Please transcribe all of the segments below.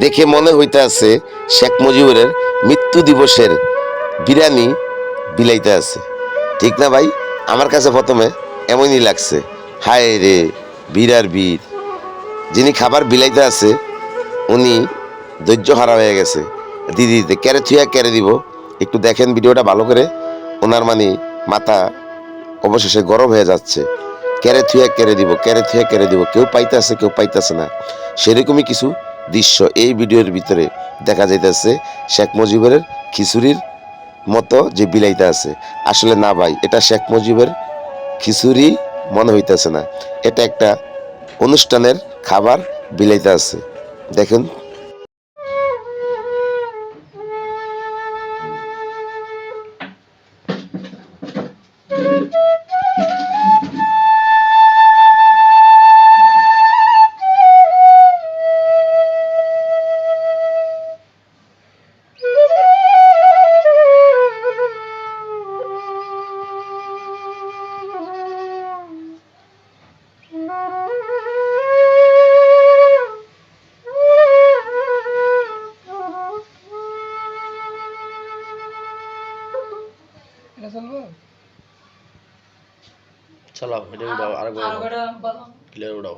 দেখে মনে হইতে আছে শেখ মুজিবুরের মৃত্যু দিবসের বিরিয়ানি বিলাইতে আছে। ঠিক না ভাই? আমার কাছে প্রথমে এমনই লাগছে। হায় রে আর বীর। যিনি খাবার বিলাইতে আছে, উনি ধৈর্য হারা হয়ে গেছে। দিদি দিতে ক্যারে থুয়া ক্যারে দিব। একটু দেখেন ভিডিওটা ভালো করে। ওনার মানে মাথা অবশেষে গরম হয়ে যাচ্ছে। ক্যারে থুয়া ক্যারে দিব ক্যারে থুয়া ক্যারে দিব। কেউ পাইতেছে কেউ পাইতেছে না। সেরকমই কিছু দৃশ্য এই ভিডিওর ভিতরে দেখা যাইতেছে শেখ মুজিবের খিচুড়ির মতো যে বিলাইটা আছে। আসলে না ভাই, এটা শেখ মুজিবের খিচুড়ি মনে হইতেছে না। এটা একটা অনুষ্ঠানের খাবার বিলাইতে আছে। দেখুন এটা চলবো? চালাও এটা উঠাও আর আর ক্লিয়ার উঠাও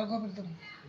না আরও কবে